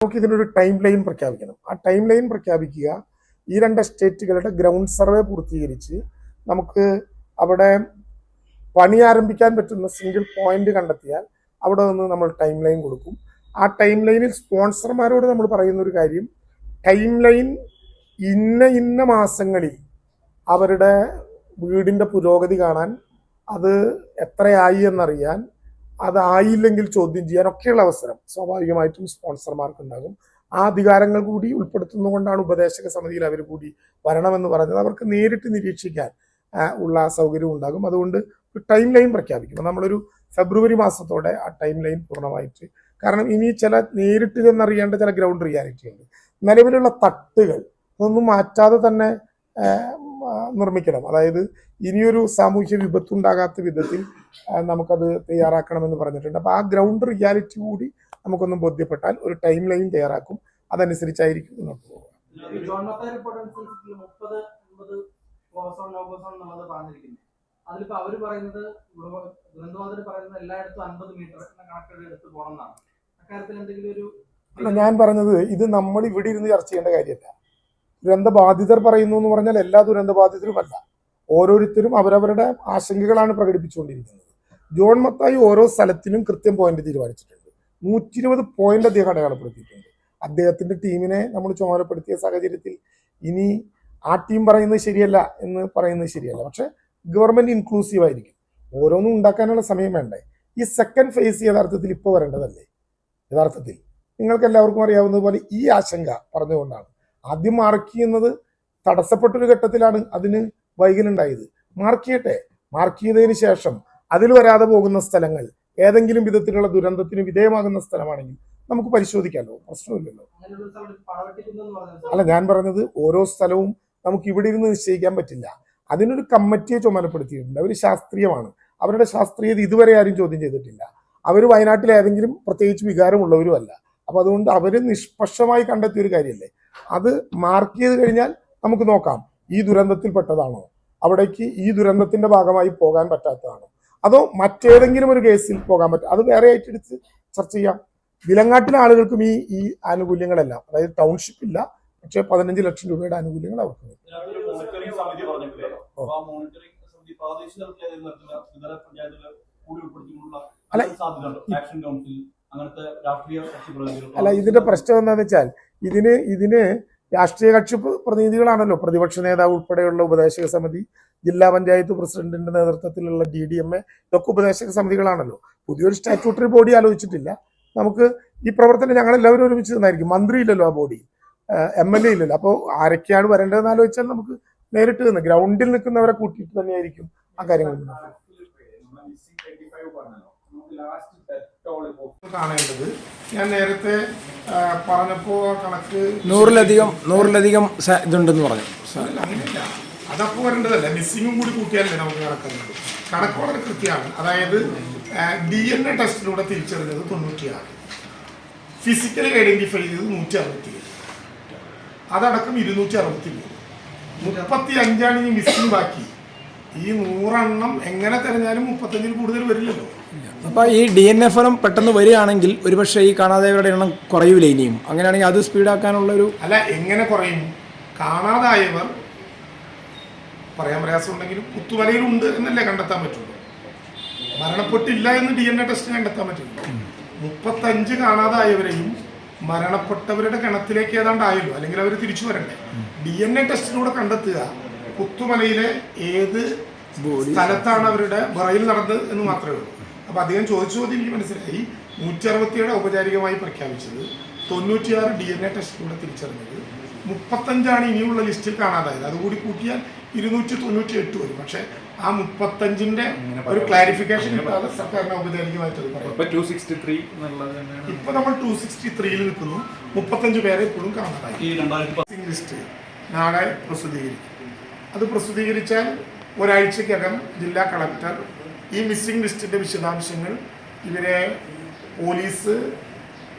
നമുക്ക് ഇതിനൊരു time line പ്രഖ്യാപിക്കണം. ആ ടൈം ലൈൻ പ്രഖ്യാപിക്കുക. ഈ രണ്ട് സ്റ്റേറ്റുകളുടെ ഗ്രൗണ്ട് സർവേ പൂർത്തീകരിച്ച് നമുക്ക് അവിടെ പണി ആരംഭിക്കാൻ പറ്റുന്ന സിംഗിൾ പോയിന്റ് കണ്ടെത്തിയാൽ അവിടെ നിന്ന് നമ്മൾ ടൈം ലൈൻ കൊടുക്കും. ആ ടൈം ലൈനിൽ സ്പോൺസർമാരോട് നമ്മൾ പറയുന്ന ഒരു കാര്യം ടൈം ലൈൻ ഇന്ന ഇന്ന മാസങ്ങളിൽ അവരുടെ വീടിന്റെ പുരോഗതി കാണാൻ അത് എത്രയായി എന്നറിയാൻ അതായില്ലെങ്കിൽ ചോദ്യം ചെയ്യാനൊക്കെയുള്ള അവസരം. സ്വാഭാവികമായിട്ടും സ്പോൺസർമാർക്കുണ്ടാകും. ആ അധികാരങ്ങൾ കൂടി ഉൾപ്പെടുത്തുന്നതുകൊണ്ടാണ് ഉപദേശക സമിതിയിൽ അവർ കൂടി വരണമെന്ന് പറഞ്ഞത്. അവർക്ക് നേരിട്ട് നിരീക്ഷിക്കാൻ ഉള്ള സൗകര്യം ഉണ്ടാകും. അതുകൊണ്ട് ഒരു ടൈം ലൈൻ പ്രഖ്യാപിക്കും നമ്മളൊരു ഫെബ്രുവരി മാസത്തോടെ ആ ടൈം ലൈൻ പൂർണമായിട്ട്. കാരണം ഇനി ചില നേരിട്ട് ചെന്നറിയേണ്ട ചില ഗ്രൗണ്ട് റിയാലിറ്റി ഉണ്ട്. നിലവിലുള്ള തട്ടുകൾ അതൊന്നും മാറ്റാതെ തന്നെ നിർമ്മിക്കണം. അതായത് ഇനിയൊരു സാമൂഹ്യ വിപത്തുണ്ടാകാത്ത വിധത്തിൽ നമുക്കത് തയ്യാറാക്കണമെന്ന് പറഞ്ഞിട്ടുണ്ട്. അപ്പോൾ ആ ഗ്രൗണ്ട് റിയാലിറ്റി കൂടി നമുക്കൊന്ന് ബോധ്യപ്പെട്ടാൽ ഒരു ടൈം ലൈൻ തയ്യാറാക്കും. അതനുസരിച്ചായിരിക്കും മുന്നോട്ട് പോകുക അതിലിപ്പോ അവർ പറയുന്നത് ദുരന്തബാധിതർ പറയുന്നത് എല്ലായിടത്തും അൻപത് മീറ്റർ എന്ന കണക്കുകൾ എടുത്ത് പോകണം എന്നാണ്. അക്കാര്യത്തിൽ എന്തെങ്കിലും ഒരു അല്ല ഞാൻ പറഞ്ഞത് ഇത് നമ്മൾ ഇവിടെ ഇരുന്ന് ചർച്ച ചെയ്യേണ്ട കാര്യമല്ല. ദുരന്തബാധിതർ പറയുന്നു എന്ന് പറഞ്ഞാൽ എല്ലാ ദുരന്തബാധിതരുമല്ല ഓരോരുത്തരും അവരവരുടെ ആശങ്കകളാണ് പ്രകടിപ്പിച്ചുകൊണ്ടിരിക്കുന്നത്. ജോൺ മത്തായി ഓരോ സ്ഥലത്തിനും കൃത്യം പോയിന്റ് തീരുമാനിച്ചിട്ടുണ്ട്. നൂറ്റി ഇരുപത് പോയിന്റ് അദ്ദേഹം അടയാളപ്പെടുത്തിയിട്ടുണ്ട്. അദ്ദേഹത്തിന്റെ ടീമിനെ നമ്മൾ ചുമതലപ്പെടുത്തിയ സാഹചര്യത്തിൽ ഇനി ആ ടീം പറയുന്നത് ശരിയല്ല എന്ന് പറയുന്നത് ശരിയല്ല. പക്ഷെ ഗവൺമെന്റ് ഇൻക്ലൂസീവ് ആയിരിക്കും. ഓരോന്നും ഉണ്ടാക്കാനുള്ള സമയം വേണ്ടേ? ഈ സെക്കൻഡ് ഫേസ് യഥാർത്ഥത്തിൽ ഇപ്പോൾ വരേണ്ടതല്ലേ? യഥാർത്ഥത്തിൽ. നിങ്ങൾക്ക് എല്ലാവർക്കും അറിയാവുന്നതുപോലെ ഈ ആശങ്ക പറഞ്ഞുകൊണ്ടാണ്. ആദ്യം മാർക്ക് ചെയ്യുന്നത് തടസ്സപ്പെട്ടൊരു ഘട്ടത്തിലാണ് അതിന് വൈകലുണ്ടായത്. മാർക്ക് ചെയ്യട്ടെ. മാർക്ക് ചെയ്തതിന് ശേഷം അതിൽ വരാതെ പോകുന്ന സ്ഥലങ്ങൾ ഏതെങ്കിലും വിധത്തിലുള്ള ദുരന്തത്തിന് വിധേയമാകുന്ന സ്ഥലമാണെങ്കിൽ നമുക്ക് പരിശോധിക്കാമല്ലോ പ്രശ്നമില്ലല്ലോ. അല്ല ഞാൻ പറഞ്ഞത് ഓരോ സ്ഥലവും നമുക്ക് ഇവിടെ ഇരുന്ന് നിശ്ചയിക്കാൻ പറ്റില്ല. അതിനൊരു കമ്മിറ്റിയെ ചുമതലപ്പെടുത്തിയിട്ടുണ്ട്. അവർ ശാസ്ത്രീയമാണ്. അവരുടെ ശാസ്ത്രീയത ഇതുവരെ ആരും ചോദ്യം ചെയ്തിട്ടില്ല. അവർ വയനാട്ടിൽ ഏതെങ്കിലും പ്രത്യേകിച്ച് വികാരമുള്ളവരും അല്ല അപ്പൊ അതുകൊണ്ട് അവർ നിഷ്പക്ഷമായി കണ്ടെത്തിയ ഒരു കാര്യമല്ലേ? അത് മാർക്ക് ചെയ്ത് കഴിഞ്ഞാൽ നമുക്ക് നോക്കാം. ഈ ദുരന്തത്തിൽപ്പെട്ടതാണോ അവിടേക്ക് ഈ ദുരന്തത്തിന്റെ ഭാഗമായി പോകാൻ പറ്റാത്തതാണോ? അതോ മറ്റേതെങ്കിലും ഒരു കേസിൽ പോകാൻ പറ്റും അത് വേറെ ആയിട്ട് എടുത്ത് ചർച്ച ചെയ്യാം. വിലങ്ങാട്ടിലെ ആളുകൾക്കും ഈ ഈ ആനുകൂല്യങ്ങളെല്ലാം അതായത് ടൗൺഷിപ്പ് ഇല്ല പക്ഷേ പതിനഞ്ച് ലക്ഷം രൂപയുടെ ആനുകൂല്യങ്ങൾ അവർക്ക് അല്ല, അങ്ങനത്തെ രാഷ്ട്രീയ അല്ല ഇതിന്റെ പ്രശ്നം എന്താണെന്ന് വെച്ചാൽ ഇതിന് ഇതിന് രാഷ്ട്രീയ കക്ഷി പ്ര- പ്രതിനിധികളാണല്ലോ. പ്രതിപക്ഷ നേതാവ് ഉൾപ്പെടെയുള്ള ഉപദേശക സമിതി ജില്ലാ പഞ്ചായത്ത് പ്രസിഡന്റിന്റെ നേതൃത്വത്തിലുള്ള ഡി ഡി എം എ ഇതൊക്കെ ഉപദേശക സമിതികളാണല്ലോ. പുതിയൊരു സ്റ്റാറ്റ്യൂട്ടറി ബോഡി ആലോചിച്ചിട്ടില്ല. നമുക്ക് ഈ പ്രവർത്തനം ഞങ്ങളെല്ലാവരും ഒരുമിച്ച് നിന്നായിരിക്കും. മന്ത്രി ഇല്ലല്ലോ ആ ബോഡി. എം എൽ എ ഇല്ലല്ലോ. അപ്പോൾ ആരൊക്കെയാണ് വരേണ്ടതെന്ന് ആലോചിച്ചാൽ നമുക്ക് നേരിട്ട് നിന്ന് ഗ്രൗണ്ടിൽ നിൽക്കുന്നവരെ കൂട്ടിയിട്ട് തന്നെയായിരിക്കും ആ കാര്യങ്ങൾ. കാണേണ്ടത് ഞാൻ നേരത്തെ ആ, പറഞ്ഞപ്പോ കണക്ക് നൂറിലധികം നൂറിലധികം ഇതുണ്ടെന്ന് പറഞ്ഞു. അങ്ങനെയല്ല. അതപ്പോ വരേണ്ടതല്ല. മിസ്സിങ്ങും കൂടി കൂട്ടിയാലല്ലേ നമുക്ക് കണക്കുന്നത് കണക്ക് വളരെ കൃത്യമാണ്. അതായത് ഡി എൻ എ ടെസ്റ്റിലൂടെ തിരിച്ചറിഞ്ഞത് തൊണ്ണൂറ്റിയാറ്. ഫിസിക്കലി ഐഡന്റിഫൈ ചെയ്തത് നൂറ്റി അറുപത്തി ഏഴ് അതടക്കം ഇരുന്നൂറ്റി അറുപത്തി മൂന്ന് മുപ്പത്തി അഞ്ചാണ് ഈ മിസ്സിംഗ് ബാക്കി. ഈ നൂറെണ്ണം എങ്ങനെ തെരഞ്ഞാലും മുപ്പത്തഞ്ചിൽ കൂടുതൽ വരില്ലല്ലോ. അപ്പോൾ ഈ ഡി എൻ എഫ് എം പെട്ടെന്ന് വരികയാണെങ്കിൽ ഒരുപക്ഷെ ഈ കാണാതായവരുടെ എണ്ണം കുറയൂല ഇനിയും. അങ്ങനെയാണെങ്കിൽ അത് സ്പീഡാക്കാനുള്ള ഒരു അല്ല എങ്ങനെ കുറയും? കാണാതായവർ പറയാൻ പ്രയാസമുണ്ടെങ്കിലും കുത്തുവലയിലുണ്ട് എന്നല്ലേ കണ്ടെത്താൻ പറ്റുള്ളൂ. മരണപ്പെട്ടില്ല എന്ന് ഡി എൻ എ ടെസ്റ്റ് കണ്ടെത്താൻ പറ്റില്ല. മുപ്പത്തഞ്ച് കാണാതായവരെയും മരണപ്പെട്ടവരുടെ കിണത്തിലേക്ക് ഏതാണ്ട് ആയല്ലോ. അല്ലെങ്കിൽ അവർ തിരിച്ചു വരണ്ടേ? ഡി എൻ എ ടെസ്റ്റിലൂടെ കണ്ടെത്തുക കുത്തുമലയിലെ ഏത് സ്ഥലത്താണ് അവരുടെ വിറയിൽ നടന്നത് എന്ന് മാത്രമേ ഉള്ളൂ. അപ്പൊ അദ്ദേഹം ചോദിച്ചു ചോദ്യം എനിക്ക് മനസ്സിലായി. നൂറ്റി അറുപത്തിയേഴ് ഔപചാരികമായി പ്രഖ്യാപിച്ചത് തൊണ്ണൂറ്റിയാറ് ഡി എൻ എ ടെസ്റ്റിലൂടെ തിരിച്ചറിഞ്ഞത് മുപ്പത്തഞ്ചാണ് ഇനിയുള്ള ലിസ്റ്റിൽ കാണാതായത്. അതുകൂടി കൂട്ടിയാൽ ഇരുന്നൂറ്റി തൊണ്ണൂറ്റി എട്ട് വരും. പക്ഷെ ആ മുപ്പത്തഞ്ചിന്റെ ഒരു ക്ലാരിഫിക്കേഷൻ കിട്ടാതെ സർക്കാരിന് ഔപചാരികമായിട്ട് ഇപ്പൊ നമ്മൾ ടു സിക്സ്റ്റി ത്രീയിൽ നിൽക്കുന്നു. മുപ്പത്തഞ്ച് പേരെ ഇപ്പോഴും കാണാതായി. ലിസ്റ്റ് നാളെ പ്രസിദ്ധീകരിക്കും. അത് പ്രസിദ്ധീകരിച്ചാൽ ഒരാഴ്ചക്കകം ജില്ലാ കളക്ടർ ഈ മിസ്സിംഗ് ലിസ്റ്റിന്റെ വിശദാംശങ്ങൾ ഇവരെ പോലീസ്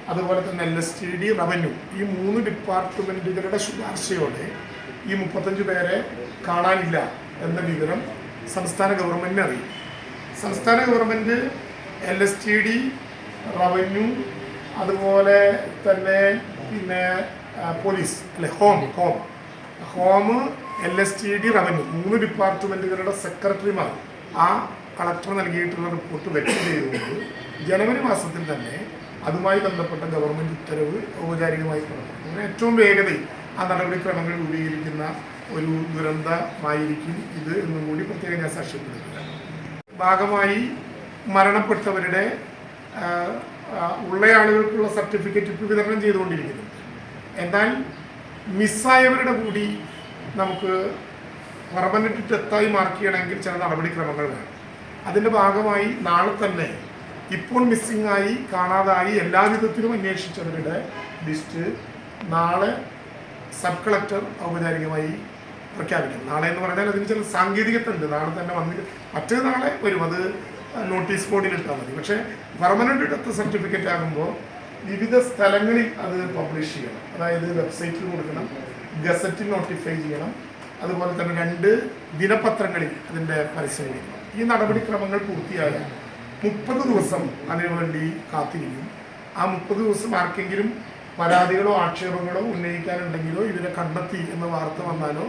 അതുപോലെ തന്നെ L S T D revenue ഈ മൂന്ന് ഡിപ്പാർട്ട്മെന്റുകളുടെ ശുപാർശയോടെ ഈ മുപ്പത്തഞ്ച് പേരെ കാണാനില്ല എന്ന വിവരം സംസ്ഥാന ഗവൺമെന്റിനെ അറിയും സംസ്ഥാന government L S T D revenue അതുപോലെ തന്നെ പിന്നെ പോലീസ് അല്ലെ home home. Home L S T D revenue. മൂന്ന് ഡിപ്പാർട്ട്മെന്റുകളുടെ സെക്രട്ടറിമാർ ആ കളക്ടർ നൽകിയിട്ടുള്ള റിപ്പോർട്ട് വ്യക്തം ചെയ്തുകൊണ്ട് ജനുവരി മാസത്തിൽ തന്നെ അതുമായി ബന്ധപ്പെട്ട ഗവൺമെന്റ് ഉത്തരവ് ഔപചാരികമായി പുറപ്പെടും. അങ്ങനെ ഏറ്റവും വേഗതയിൽ ആ നടപടിക്രമങ്ങൾ രൂപീകരിക്കുന്ന ഒരു ദുരന്തമായിരിക്കും ഇത് എന്നും കൂടി പ്രത്യേകം ഞാൻ സാക്ഷ്യപ്പെടുത്തുക ഭാഗമായി മരണപ്പെട്ടവരുടെ ഉള്ള ആളുകൾക്കുള്ള സർട്ടിഫിക്കറ്റ് വിതരണം ചെയ്തുകൊണ്ടിരിക്കുന്നു എന്നാൽ മിസ്സായവരുടെ കൂടി നമുക്ക് പെർമനന്റ് ഡെത്തായി മാർക്ക് ചെയ്യണമെങ്കിൽ ചില നടപടിക്രമങ്ങൾ വേണം. അതിന്റെ ഭാഗമായി നാളെ തന്നെ ഇപ്പോൾ മിസ്സിംഗ് ആയി കാണാതായി എല്ലാ വിധത്തിലും അന്വേഷിച്ചവരുടെ ലിസ്റ്റ് നാളെ സബ് കളക്ടർ ഔപചാരികമായി പ്രഖ്യാപിക്കും. നാളെ എന്ന് പറഞ്ഞാൽ അതിന് ചില സാങ്കേതികത്തുണ്ട് നാളെ തന്നെ വന്നിട്ട് മറ്റേ നാളെ വരും. അത് നോട്ടീസ് ബോർഡിൽ ഇട്ടാൽ മതി. പക്ഷേ പെർമനന്റ് ഡെത്ത് സർട്ടിഫിക്കറ്റ് ആകുമ്പോൾ വിവിധ സ്ഥലങ്ങളിൽ അത് പബ്ലിഷ് ചെയ്യണം. അതായത് വെബ്സൈറ്റിൽ കൊടുക്കണം ഗസറ്റിൽ നോട്ടിഫൈ ചെയ്യണം. അതുപോലെ തന്നെ രണ്ട് ദിനപത്രങ്ങളിൽ അതിന്റെ പരസ്യം കൊടുക്കണം ഈ നടപടിക്രമങ്ങൾ പൂർത്തിയായാൽ മുപ്പത് ദിവസം അതിനുവേണ്ടി കാത്തിരിക്കും. ആ മുപ്പത് ദിവസം ആർക്കെങ്കിലും പരാതികളോ ആക്ഷേപങ്ങളോ ഉന്നയിക്കാനുണ്ടെങ്കിലോ ഇവരെ കണ്ടെത്തി എന്ന വാർത്ത വന്നാലോ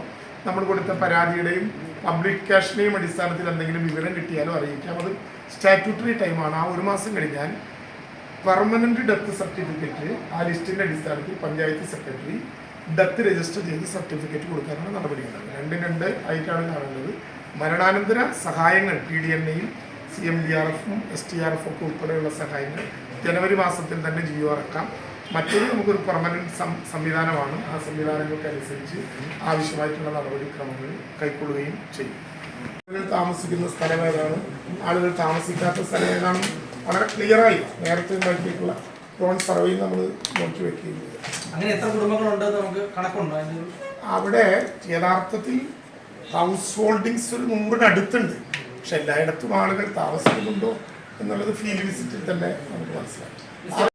നമ്മൾ കൊടുത്ത പരാതിയുടെയും പബ്ലിക്കേഷനെയും അടിസ്ഥാനത്തിൽ എന്തെങ്കിലും വിവരം കിട്ടിയാലോ അറിയിക്കാം. അത് സ്റ്റാറ്റ്യൂട്ടറി ടൈമാണ് ആ ഒരു മാസം കഴിഞ്ഞാൽ പെർമനന്റ് ഡെത്ത് സർട്ടിഫിക്കറ്റ് ആ ലിസ്റ്റിന്റെ അടിസ്ഥാനത്തിൽ പഞ്ചായത്ത് സെക്രട്ടറി ഡെത്ത് രജിസ്റ്റർ ചെയ്ത് സർട്ടിഫിക്കറ്റ് കൊടുക്കാനാണ് നടപടിയുണ്ടാകുക രണ്ടും രണ്ട് ആയിട്ടാണ് കാണുന്നത്. മരണാനന്തര സഹായങ്ങൾ പി ഡി എൻ എയും സി എം ഡി ആർ എഫും എസ് ടി ആർ എഫ് ഒക്കെ ഉൾപ്പെടെയുള്ള സഹായങ്ങൾ ജനുവരി മാസത്തിൽ തന്നെ ജിയോ ഇറക്കാം മറ്റൊരു നമുക്കൊരു പെർമനന്റ് സംവിധാനമാണ്. ആ സംവിധാനങ്ങൾക്ക് അനുസരിച്ച് ആവശ്യമായിട്ടുള്ള നടപടിക്രമങ്ങൾ കൈക്കൊള്ളുകയും ചെയ്യും. താമസിക്കുന്ന സ്ഥലം ഏതാണ്? ആളുകൾ താമസിക്കാത്ത സ്ഥലം ഏതാണ്? വളരെ ക്ലിയറായി നേരത്തെ ഉണ്ടാക്കിയിട്ടുള്ള ലോൺ സർവേയും നമ്മൾ നോക്കി വെക്കുകയും ചെയ്തു. അങ്ങനെ എത്ര കുടുംബങ്ങളുണ്ട് നമുക്ക് കണക്കുണ്ടോ? അവിടെ യഥാർത്ഥത്തിൽ ഹൗസ് ഹോൾഡിങ്സ് ഒരു നൂറിനടുത്തുണ്ട് പക്ഷെ എല്ലായിടത്തും ആളുകൾ താമസിക്കുന്നുണ്ടോ എന്നുള്ളത് ഫീൽഡ് വിസിറ്റിൽ തന്നെ നമുക്ക് മനസ്സിലാക്കി.